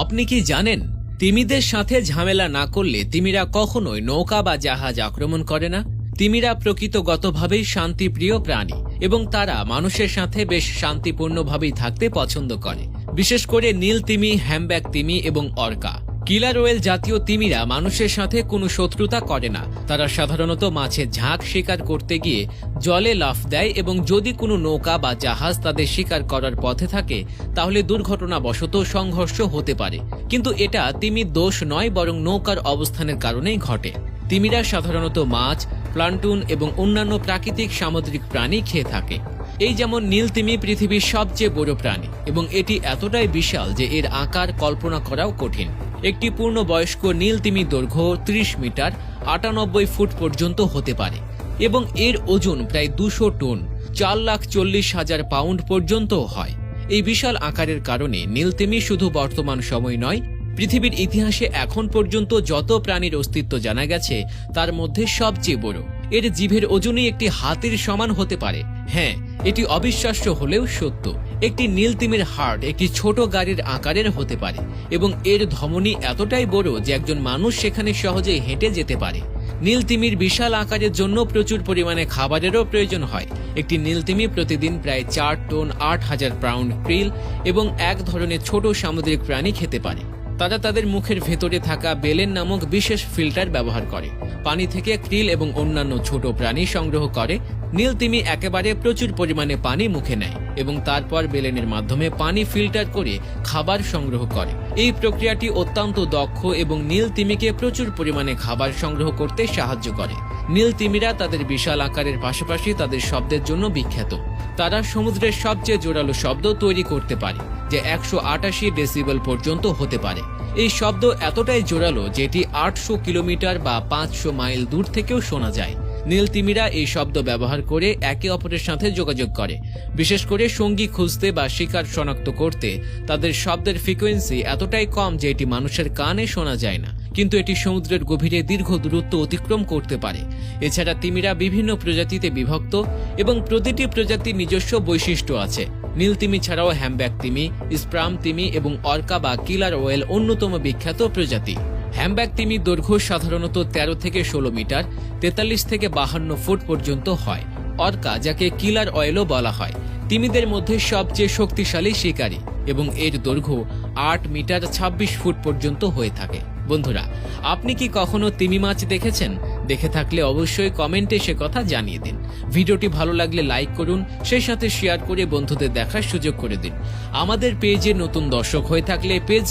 আপনি কি জানেন, তিমিদের সাথে ঝামেলা না করলে তিমিরা কখনোই নৌকা বা জাহাজ আক্রমণ করে না? তিমিরা প্রকৃতগতভাবেই শান্তিপ্রিয় প্রাণী এবং তারা মানুষের সাথে বেশ শান্তিপূর্ণভাবেই থাকতে পছন্দ করে। বিশেষ করে নীল তিমি, হ্যামব্যাক তিমি এবং অর্কা। কিলার ওয়েল জাতীয় তিমিরা মানুষের সাথে কোনো শত্রুতা করে না। তারা সাধারণত মাছের ঝাঁক শিকার করতে গিয়ে জলে লাফ দেয় এবং যদি কোনো নৌকা বা জাহাজ তাদের শিকার করার পথে থাকে, তাহলে দুর্ঘটনাবশত সংঘর্ষ হতে পারে। কিন্তু এটা তিমির দোষ নয়, বরং নৌকার অবস্থানের কারণেই ঘটে। তিমিরা সাধারণত মাছ, প্লান্টুন এবং অন্যান্য প্রাকৃতিক সামুদ্রিক প্রাণী খেয়ে থাকে। এই যেমন নীল তিমি পৃথিবীর সবচেয়ে বড় প্রাণী, এবং এটি এতটাই বিশাল যে এর আকার কল্পনা করাও কঠিন। একটি পূর্ণবয়স্ক নীল তিমি দৈর্ঘ্য ত্রিশ মিটার, আটানব্বই ফুট পর্যন্ত হতে পারে এবং এর ওজন প্রায় দুশো টন, চার লাখ চল্লিশ হাজার পাউন্ড পর্যন্ত হয়। এই বিশাল আকারের কারণে নীলতিমি শুধু বর্তমান সময় নয়, পৃথিবীর ইতিহাসে এখন পর্যন্ত যত প্রাণীর অস্তিত্ব জানা গেছে, তার মধ্যে সবচেয়ে বড়। এর জিভের ওজনই একটি হাতির সমান হতে পারে। হ্যাঁ এটি অবিশ্বাস্য হলেও সত্য। একটি নীলতিমির হার্ট একটি ছোট গাড়ির আকারের হতে পারে এবং এর ধমনী এতটাই বড় যে একজন মানুষ সেখানে সহজেই হেঁটে যেতে পারে। নীলতিমির বিশাল আকারের জন্য প্রচুর পরিমাণে খাবারেরও প্রয়োজন হয়। একটি নীলতিমি প্রতিদিন প্রায় চার টন আট হাজার পাউন্ড ক্রিল এবং এক ধরনের ছোট সামুদ্রিক প্রাণী খেতে পারে। তারা তাদের মুখের ভেতরে থাকা বেলেন নামক বিশেষ ফিল্টার ব্যবহার করে। পানি থেকে ক্রিল এবং অন্যান্য ছোট প্রাণী সংগ্রহ করে। নীল তিমি একেবারে প্রচুর পরিমাণে পানি মুখে নেয় এবং তারপর বেলেনের মাধ্যমে পানি ফিল্টার করে খাবার সংগ্রহ করে। এই প্রক্রিয়াটি অত্যন্ত দক্ষ এবং নীল তিমিকে প্রচুর পরিমাণে খাবার সংগ্রহ করতে সাহায্য করে। নীল তিমিরা তাদের বিশাল আকারের পাশাপাশি তাদের শব্দের জন্য বিখ্যাত। তারা সমুদ্রের সবচেয়ে জোরালো শব্দ তৈরি করতে পারে, যে একশো আটাশি ডেসিবেল পর্যন্ত হতে পারে। এই শব্দ এতটাই জোরালো যেটি আটশো কিলোমিটার বা পাঁচশো মাইল দূর থেকেও শোনা যায়। নীল তিমিরা এই শব্দ ব্যবহার করে একে অপরের সাথে যোগাযোগ করে। বিশেষ করে সঙ্গী খুঁজতে বা শিকার শনাক্ত করতে তাদের শব্দের ফ্রিকোয়েন্সি এতটাই কম যে এটি মানুষের কানে শোনা যায় না। কিন্তু এটি সমুদ্রের গভীরে দীর্ঘ দূরত্ব অতিক্রম করতে পারে। এছাড়া তিমিরা বিভিন্ন প্রজাতিতে বিভক্ত এবং প্রতিটি প্রজাতির নিজস্ব বৈশিষ্ট্য আছে। নীল তিমি ছাড়াও হ্যামব্যাক তিমি, স্প্রাম তিমি এবং অর্কা বা কিলার ওয়েল অন্যতম বিখ্যাত প্রজাতি। হ্যামব্যাক তিমি দৈর্ঘ্য সাধারণত ১৩ থেকে ষোলো মিটার, তেতাল্লিশ থেকে বাহান্ন ফুট পর্যন্ত হয়। অর্কা, যাকে কিলার অয়েলও বলা হয়, তিমিদের মধ্যে সবচেয়ে শক্তিশালী শিকারী এবং এর দৈর্ঘ্য আট মিটার ২৬ ফুট পর্যন্ত হয়ে থাকে। বন্ধুরা, আপনি কি কখনো তিমি মাছ দেখেছেন? দেখে থাকলে অবশ্যই কমেন্টে সে কথা জানিয়ে দিন। ভিডিওটি ভালো লাগলে লাইক করুন, সেই সাথে শেয়ার করে বন্ধুদের দেখার সুযোগ করে দিন। আমাদের পেজে নতুন দর্শক হয়ে থাকলে পেজ